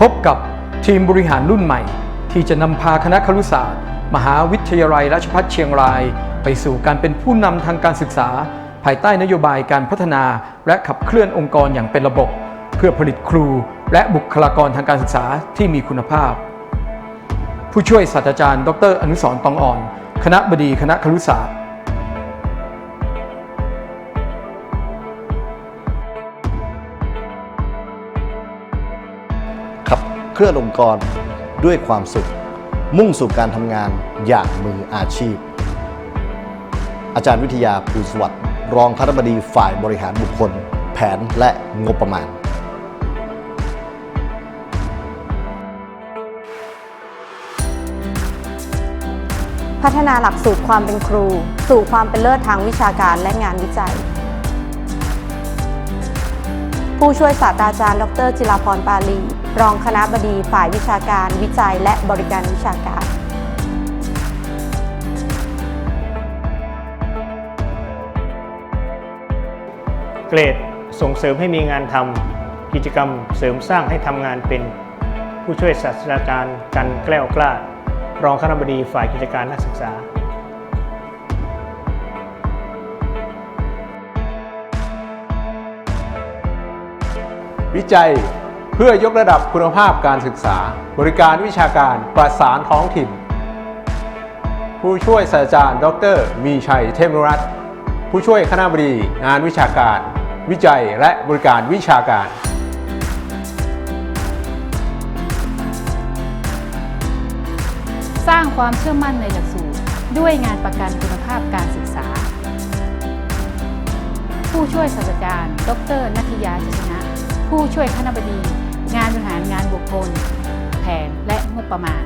พบกับทีมบริหารรุ่นใหม่ ที่จะนำพาคณะครุศาสตร์ มหาวิทยาลัยราชภัฏเชียงราย ไปสู่การเป็นผู้นำทางการศึกษา ภายใต้นโยบายการพัฒนา และขับเคลื่อนองค์กรอย่างเป็นระบบ เพื่อผลิตครู และบุคลากรทางการศึกษาที่มีคุณภาพ ผู้ช่วยศาสตราจารย์ ดร อนุสรตองอ่อน คณะบดีคณะครุศาสตร์ เคลื่อนองค์กร ด้วยความสุข มุ่งสู่การทำงานอย่างมืออาชีพ อาจารย์วิทยาภูสวัสดิ์รองคณบดีฝ่ายบริหารบุคคล แผนและงบประมาณพัฒนาหลักสูตรความเป็นครู สู่ความเป็นเลิศทางวิชาการและงานวิจัย ผู้ช่วยศาสตราจารย์ ดรจิราพรปาลี รองคณะบดีฝ่ายวิชาการวิจัยและบริการวิชาการเกรดส่งเสริมให้มีงานทำกิจกรรมเสริมสร้างให้ทำงานเป็น ผู้ช่วยศาสตราจารย์กันแกล้วกล้า รองคณบดีฝ่ายกิจการนักศึกษา วิจัย เพื่อยกระดับคุณภาพการศึกษา บริการวิชาการประสานท้องถิ่น ผู้ช่วยศาสตราจารย์ ดร มีชัยเทพนุรัตน์ผู้ช่วยคณะบดีงานวิชาการ วิจัยและบริการวิชาการ สร้างความเชื่อมั่นในหลักสูตร ด้วยงานประกันคุณภาพการศึกษา ผู้ช่วยศาสตราจารย์ ดรนัทยาชัยชนะ ผู้ช่วยคณะบดี งานบริหารงานบุคคล แผนและงบประมาณ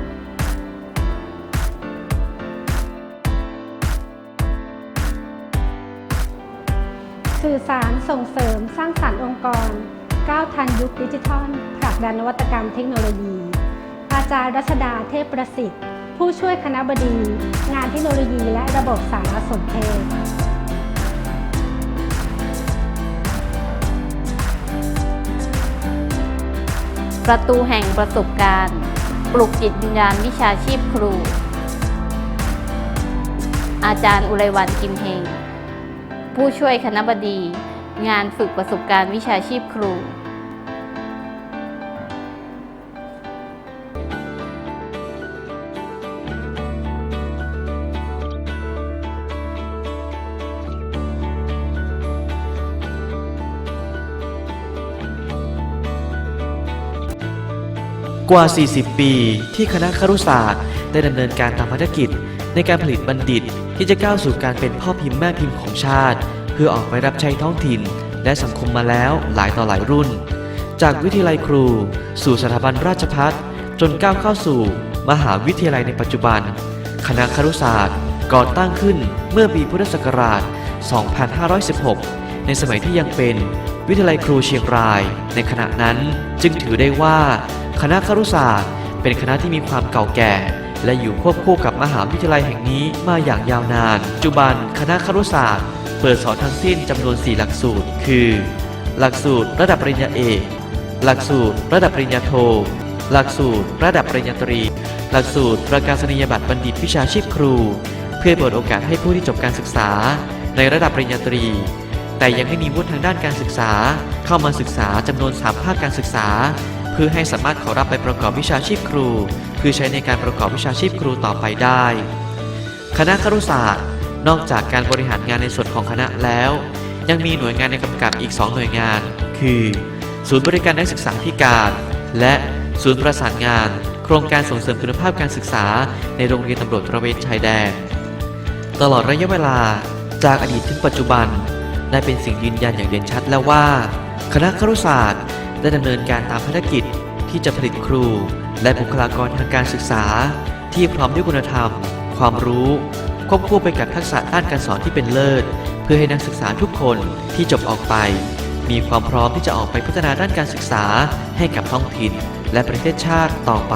สื่อสารส่งเสริมสร้างสรรค์องค์กร ก้าวทันยุคดิจิทัลผลักดันนวัตกรรมเทคโนโลยี อาจารย์รัชดาเทพประสิทธิ์ ผู้ช่วยคณะบดี งานเทคโนโลยีและระบบสารสนเทศ ประตูแห่งประสบการณ์ ปลุกจิตวิญญาณวิชาชีพครู อาจารย์อุไรวันกิมเฮงผู้ช่วยคณบดี งานฝึกประสบการณ์วิชาชีพครู กว่า 40 ปี ที่คณะครุศาสตร์ ได้ดำเนินการตามภารกิจ ในการผลิตบัณฑิต ที่จะก้าวสู่การเป็นพ่อพิมพ์แม่พิมพ์ของชาติ เพื่อออกไปรับใช้ท้องถิ่น และสังคมมาแล้วหลายต่อหลายรุ่น จากวิทยาลัยครู สู่สถาบันราชพัฒจนก้าวเข้าสู่ มหาวิทยาลัยในปัจจุบัน คณะครุศาสตร์ก่อตั้งขึ้นเมื่อปีพุทธศักราช 2516 ในสมัยที่ยังเป็นวิทยาลัยครูเชียงราย ในขณะนั้นจึงถือได้ว่า คณะครุศาสตร์ เป็นคณะที่มีความเก่าแก่ และอยู่ควบคู่กับมหาวิทยาลัยแห่งนี้มาอย่างยาวนาน ปัจจุบัน คณะครุศาสตร์ เปิดสอนทั้งสิ้นจำนวน 4 หลักสูตร คือ หลักสูตรระดับปริญญาเอก หลักสูตรระดับปริญญาโท หลักสูตรระดับปริญญาตรี หลักสูตรประกาศนียบัตรบัณฑิตวิชาชีพครู เพื่อเปิดโอกาสให้ผู้ที่จบการศึกษา ในระดับปริญญาตรีแต่ยังให้มีวุฒิทางด้านการศึกษา เข้ามาศึกษาจำนวน3ภาคการศึกษา พื่อให้สามารถขอรับไปประกอบวิชาชีพครู เพื่อใช้ในการประกอบวิชาชีพครูต่อไปได้ คณะครุศาสตร์ นอกจากการบริหารงานในส่วนของคณะแล้ว ยังมีหน่วยงานในกำกับอีก 2 หน่วยงาน คือ ศูนย์บริการนักศึกษาธิการ และศูนย์ประสานงาน โครงการส่งเสริมคุณภาพการศึกษา ในโรงเรียนตำรวจตระเวนชายแดน ตลอดระยะเวลาจากอดีตถึงปัจจุบันได้เป็นสิ่งยืนยันอย่างเด่นชัดแล้วว่า คณะครุศาสตร์ ได้ดำเนินการตามภารกิจที่จะผลิตครู และบุคลากรทางการศึกษา ที่พร้อมด้วยคุณธรรม ความรู้ ควบคู่ไปกับทักษะด้านการสอนที่เป็นเลิศ เพื่อให้นักศึกษาทุกคนที่จบออกไป มีความพร้อมที่จะออกไปพัฒนาด้านการศึกษา ให้กับท้องถิ่นและประเทศชาติต่อไป